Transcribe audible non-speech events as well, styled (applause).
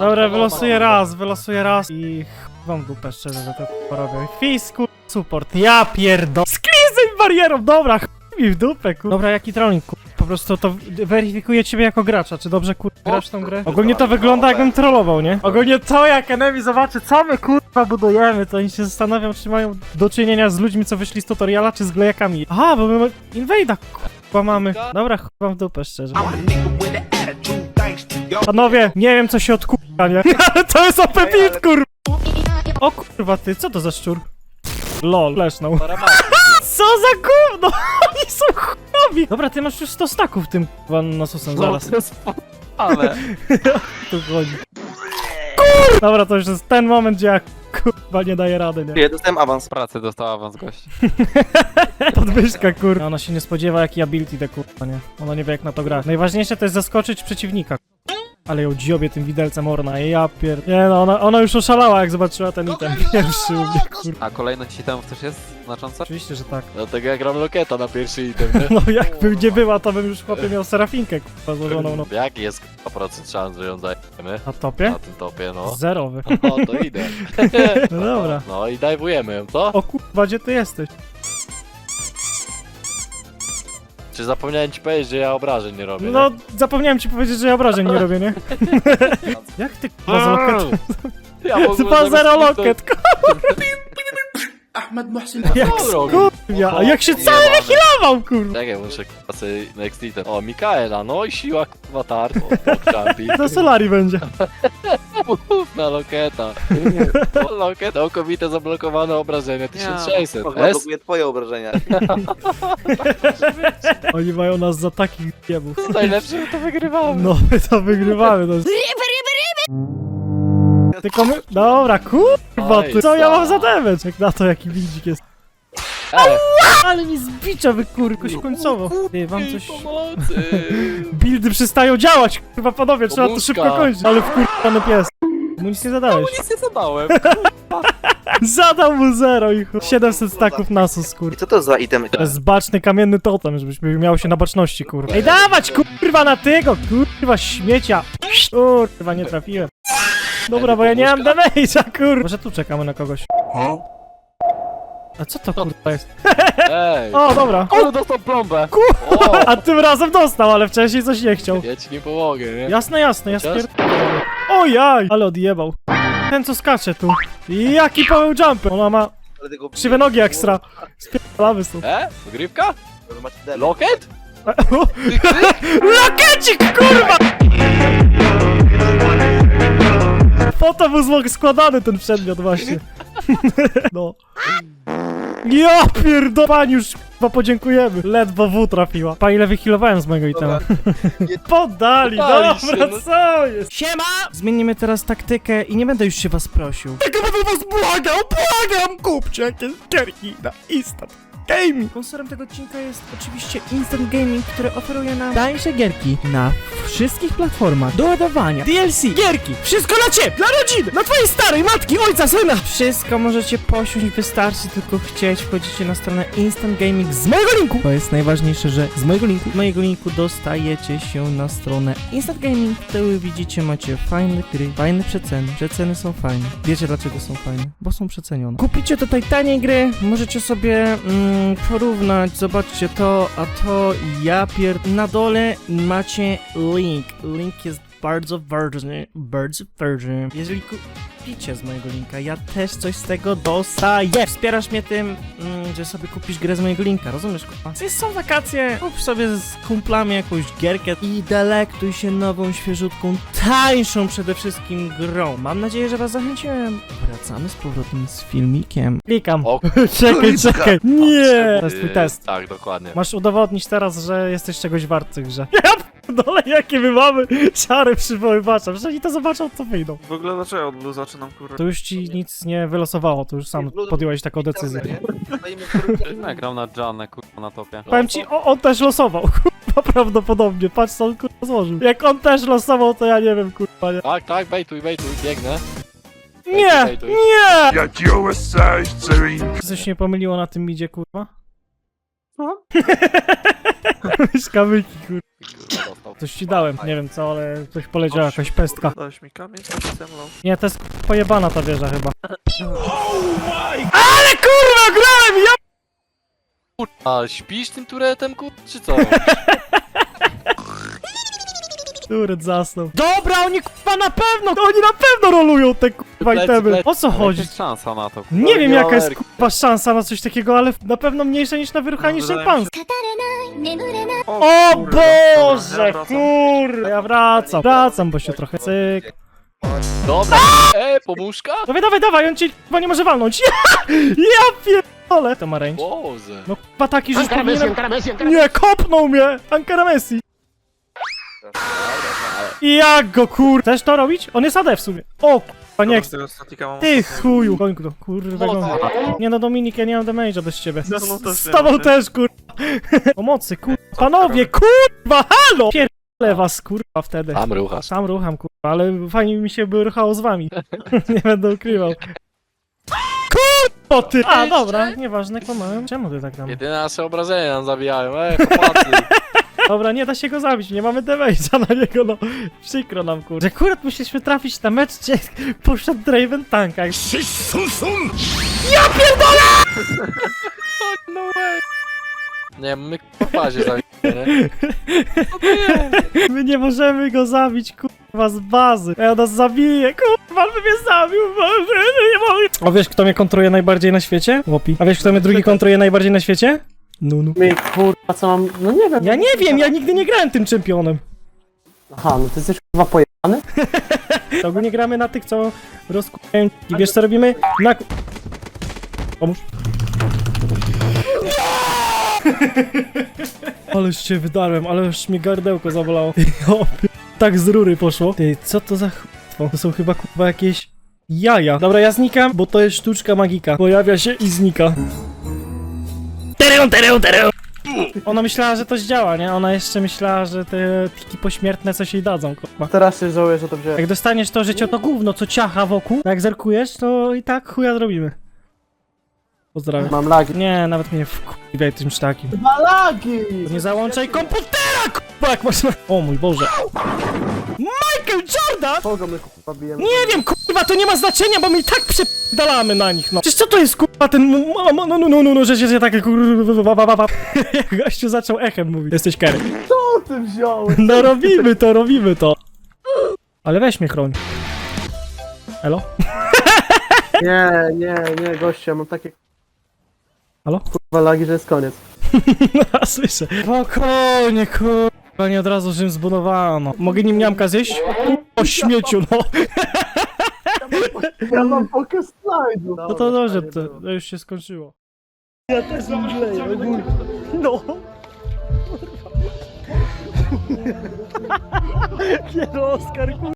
Dobra, wylosuję raz, wylosuję raz i ch- wam dupę szczerze, że to porobię. Fisku, support, ja pierdol... Sklizaj barierą, dobra, ch... mi w dupę, kur... Dobra, jaki trolling, kur... Po prostu to weryfikuje ciebie jako gracza, czy dobrze, kur... grasz w tą grę? Ogólnie to wygląda jakbym trollował, nie? Ogólnie to, jak enemy zobaczy, co my, kurwa, budujemy, to oni się zastanawią, czy mają do czynienia z ludźmi, co wyszli z tutoriala, czy z glejakami. Aha, bo my mamy invade'a, kurwa, mamy. Dobra, ch... wam w dupę, szczerze. Panowie, nie wiem co się odkurwa, nie? (laughs) Ale to jest OP build, kurwa! O kurwa ty, co to za szczur? LOL, lesznął. (laughs) Co za gówno! (laughs) Oni są chujowi! Dobra, ty masz już 100 staków tym kurwa nasusem, zaraz. Ale. Tu chodzi. Kur... Dobra, to już jest ten moment, gdzie ja kurwa nie daję rady, nie? Ja dostałem awans. Pracy dostała awans gość. Podwyżka, kurwa. Ona się nie spodziewa, jaki ability te kurwa, nie? Ona nie wie, jak na to grać. Najważniejsze to jest zaskoczyć przeciwnika. Ale ją dziobie tym widelcem Orna, ja pier... Nie no, ona, ona już oszalała, jak zobaczyła ten item pierwszy u mnie, kurwa. A kolejność itemów też jest znacząca? Oczywiście, że tak. Dlatego ja gram Loketa na pierwszy item, nie? (laughs) No jakby nie była, to bym już chłopie miał serafinkę, kurwa, złożoną, no. (laughs) Jaki jest k***a procent szans, że ją dajemy? Na topie? Na tym topie, no. Zerowy. (laughs) No to idę. No dobra. No i dajwujemy ją, co? O kurwa, gdzie ty jesteś? Czy zapomniałem ci powiedzieć, że ja obrażeń nie robię, No, zapomniałem ci powiedzieć, że ja obrażeń nie robię, nie? (laughs) Jak ty kurwa z loket? nie? Ja w ogóle (laughs) Chyba zamiast zero kliknąć- loket, (laughs) Jak Co robi? kurwa, a jak się cały wychilował, kurwa! Czekaj, muszę k***a sobie next item. O, Mikaela, no i siła k***a tart. O, champi. (laughs) To Solari będzie. Mów na Loketa. (laughs) O, Loket, okowite zablokowane obrażenia 1600. Kurwa, S? blokuję twoje obrażenia. Oni mają nas za takich jebów. Najlepsze, że to wygrywamy. No, my to wygrywamy, no. Tylko my... Dobra, kurwa, ty, co ja mam za damage? Jak na to, jaki bildzik jest. Ej, Ale mi z bicza wykurkoś końcowo. Ty, wam coś... pomocy. (laughs) Buildy przestają działać, kurwa panowie, trzeba to Pomóżka. szybko kończyć. Ale wkurwany pies. Mu nic nie zadałeś. Nic nie zadałem. (laughs) Zadał mu zero i chuj. 700 staków nasus, kurwa. I co to za item? To jest baczny kamienny totem, żebyś miał się na baczności, kurwa. Ej, dawać, kurwa, na tego, kurwa, śmiecia. Kurwa, nie trafiłem. Dobra, bo ja nie mam damage'a, kurwa. Może tu czekamy na kogoś. A co to, kurwa, jest? Ej. O, dobra. Ale dostał plombę. Kurwa, a tym razem dostał, ale wcześniej coś nie chciał. ja ci nie pomogę, nie? Jasne, jasne, ja Chociaż? spierdolę. Ojaj, ale odjebał. Ten, co skacze tu. Jaki power jumper. Ona ma krzywe nogi ekstra. Spierdolamy stąd. E? Grywka? Loket? (laughs) Lokecik, kurwa! Po to był składany ten przedmiot właśnie. (laughs) No. Ja pierdolę, już chyba podziękujemy. Ledwo W trafiła. Pa ile wychilowałem z mojego itema. (laughs) Podali, Podali się, dobra, no. co jest? Siema! Zmienimy teraz taktykę i nie będę już się was prosił. Tylko będę was błagał, błagam! Kupcie jakieś gierki na instant. Gaming. Sponsorem tego odcinka jest oczywiście Instant Gaming, który oferuje nam tańsze gierki na wszystkich platformach do ładowania, DLC, gierki, wszystko dla ciebie, dla rodziny, dla twojej starej matki, ojca, syna. Wszystko możecie posiąść, wystarczy tylko chcieć. Wchodzicie na stronę Instant Gaming z mojego linku. To jest najważniejsze, że z mojego linku, mojego linku dostajecie się na stronę Instant Gaming. Wtedy widzicie, macie fajne gry, fajne przeceny. Przeceny są fajne. Wiecie dlaczego są fajne? Bo są przecenione. Kupicie tutaj taniej gry, możecie sobie mm, porównać, zobaczcie to, a to ja pier... Na dole macie link. Link jest bardzo ważny, bardzo ważny. Jeżeli kupicie z mojego linka, ja też coś z tego dostaję. Wspierasz mnie tym, mm, że sobie kupisz grę z mojego linka, rozumiesz? Jest- Są wakacje, kup sobie z kumplami jakąś gierkę i delektuj się nową, świeżutką, tańszą przede wszystkim grą. Mam nadzieję, że was zachęciłem. Wracamy z powrotem z filmikiem. Klikam. O, (laughs) Czekaj, czekaj. Nie! To jest twój Yy, test. Tak, dokładnie. Masz udowodnić teraz, że jesteś czegoś wart w tej grze. Ja dole jakie my mamy czary przywoływacza. Przecież oni to zobaczą, to wyjdą. W ogóle dlaczego od Lu zaczynam kurwa? To już ci nic nie wylosowało, to już sam podjąłeś taką decyzję. Ja (laughs) gram na Janę, kurwa, na topie. Powiem ci, o, on też losował, (laughs) kurwa, prawdopodobnie. Patrz, co on kurwa złożył. Jak on też losował, to ja nie wiem, kurwa, nie. Tak, tak, bejtuj, bejtuj, biegnę. Nie! Bejtuj, bejtuj. Nie! Jak USA chcę Coś mnie pomyliło na tym idzie, kurwa? Co? (laughs) Myszka myki, kurwa. Coś ci dałem. Nie wiem co, ale coś poleciała, jakaś pestka. Dałeś mi kamień. Nie, to jest pojebana ta wieża chyba. Ale kurwa, grałem! Ja... A śpisz tym turetem, kur... czy co? (laughs) Turet zasnął. Dobra, oni kurwa na pewno, oni na pewno rolują te kurwa itemy. O co chodzi? Szansa na to. Nie wiem jaka jest kurwa szansa na coś takiego, ale na pewno mniejsza niż na wyruchanie wydaje szympansa. O, O kurde. Dobra, Boże, ja wracam. kurwa. Ja wracam, wracam, bo się trochę cyk. Dobra, e, pomóżka? Dawaj, dawaj, dawaj, on ci chyba nie może walnąć. (laughs) Ja pierdolę. To ma range. Boże. No kurwa taki, że powinienem... Nie, kopnął mnie! Ankara Messi. I jak go kur... Chcesz to robić? On jest AD w sumie. O kurwa, nie Dobra, chcę. z tego statika mam Ty ostatniego. chuju. Goń go, kurwa. Nie no Dominik, ja nie mam damage'a bez ciebie. Mną też Z tobą też kurwa. (laughs) Pomocy kurwa. Panowie, kurwa, halo! Pierdolę was kurwa wtedy. Tam ruchasz. Sam rucham kurwa, ale fajnie mi się by ruchało z wami. (laughs) nie będę ukrywał. Kurwa ty! A dobra, nieważne, kłamałem. Czemu ty tak tam? Jedyne nasze obrażenia nam zabijają, e, chłopacy. (laughs) Dobra, nie da się go zabić, nie mamy damage'a na niego, no. Przykro nam, kurde. Akurat musieliśmy trafić na mecz, gdzie (laughs) poszedł Draven tanka. No way. Nie, my w fazie zabijemy, nie? No. My nie możemy go zabić, kurwa, z bazy. Ja nas zabije, kurwa, by mnie zabił, Boże, nie mogę. A wiesz, kto mnie kontruje najbardziej na świecie? Łopi. A wiesz, kto mnie drugi kontruje najbardziej na świecie? Nunu. My, kurwa, co mam... No nie wiem. Ja nie wiem, ja nigdy nie grałem tym czempionem. Aha, no ty jesteś kurwa pojebany? (laughs) To ogólnie gramy na tych, co rozkupiają. I wiesz, co robimy? Na... ku- Pomóż. (laughs) Ależ cię wydarłem, ale już mnie gardełko zabolało. (laughs) O, p- tak z rury poszło. Ty, co to za chłopstwo? To są chyba kurwa jakieś jaja. Dobra, ja znikam, bo to jest sztuczka magika. Pojawia się i znika. Tereon, tereon! Ona myślała, że to zdziała, nie? Ona jeszcze myślała, że te tiki pośmiertne coś jej dadzą, kurwa. Teraz się żałuję, że to wziąłem. Jak dostaniesz to życie, to gówno, co ciacha wokół, jak zerkujesz, to i tak chuja zrobimy. Pozdrawiam. Mam lagi. Nie, nawet mnie wkurwiaj tym sztakiem. Dwa lagi! Nie załączaj komputera, kurwa, jak można... O mój Boże. Michael Jordan! Kogo my kurwa bijemy? Nie wiem, kurwa, to nie ma znaczenia, bo my i tak przepdalamy na nich, no. Przecież co to jest, kurwa, ten... No, no, no, no, no, no, że się takie, kurwa, (laughs) Jak gościu zaczął echem mówić. Jesteś Kerry. Co ty wziąłeś? No robimy to, robimy to. Ale weź mnie chroń. Elo? (laughs) Nie, nie, nie, goście, ja mam takie Halo? kurwa lagi, że jest koniec. (laughs) No, słyszę. Spokojnie, kurwa, nie od razu Rzym zbudowano. Mogę nim niamka zjeść? O śmieciu, no. Ja mam pokaz slajdu. No to dobrze, to, to już się skończyło. Ja też umdleję, ogólnie. No. Nie no, Oskar, kurwa.